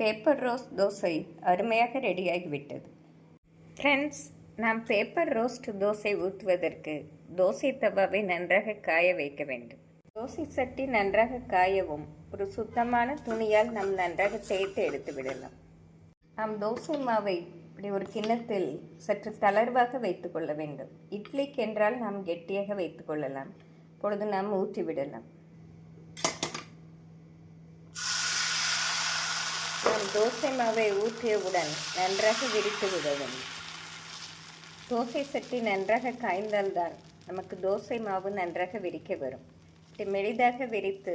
Paper roast dosa அருமையாக ரெடியாகிவிட்டது friends நாம் பேப்பர் ரோஸ்ட் தோசை ஊற்றுவதற்கு தோசை தவாவை நன்றாக காய வைக்க வேண்டும். தோசை சட்டி நன்றாக காயவும் ஒரு சுத்தமான துணியால் நாம் நன்றாக தேய்த்து எடுத்து விடலாம். நாம் தோசை மாவை இப்படி ஒரு கிண்ணத்தில் சற்று தளர்வாக வைத்துக்கொள்ள வேண்டும். இட்லிக்கு என்றால் நாம் கெட்டியாக வைத்துக்கொள்ளலாம் பொழுது நாம் ஊற்றி விடலாம் நாம் தோசை மாவை ஊற்றியவுடன் நன்றாக விரித்து விடவும். தோசை சட்டி நன்றாக காய்ந்தால்தான் நமக்கு தோசை மாவு நன்றாக விரிக்க வரும். மெளிதாக விரித்து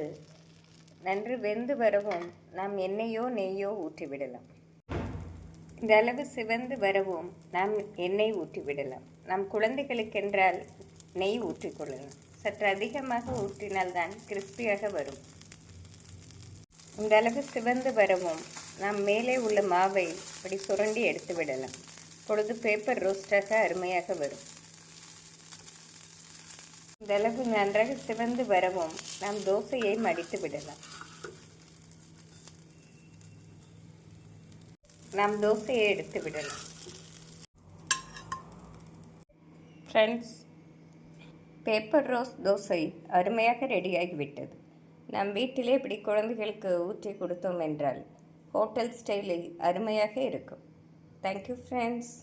நன்று வெந்து வரவும் நாம் எண்ணெயோ நெய்யோ ஊற்றிவிடலாம். இந்த அளவு சிவந்து வரவும் நாம் எண்ணெய் ஊற்றிவிடலாம். நம் குழந்தைகளுக்கென்றால் நெய் ஊற்றிக்கொள்ளலாம். சற்று அதிகமாக ஊற்றினால்தான் கிறிஸ்பியாக வரும். இந்த அளவு சிவந்து வரவும் நாம் மேலே உள்ள மாவை இப்படி சுரண்டி எடுத்து விடலாம். பொழுது பேப்பர் ரோஸ்டாக அருமையாக வரும். இந்த அளவு நன்றாக சிவந்து வரவும் நாம் தோசையை மடித்து விடலாம். நாம் தோசையை எடுத்து விடலாம். ஃப்ரெண்ட்ஸ் பேப்பர் ரோஸ் தோசை அருமையாக ரெடியாகிவிட்டது நம் வீட்டிலே இப்படி குழந்தைகளுக்கு ஊற்றி கொடுத்தோம் என்றால் ஹோட்டல் ஸ்டைலில் அருமையாக இருக்கும். Thank you friends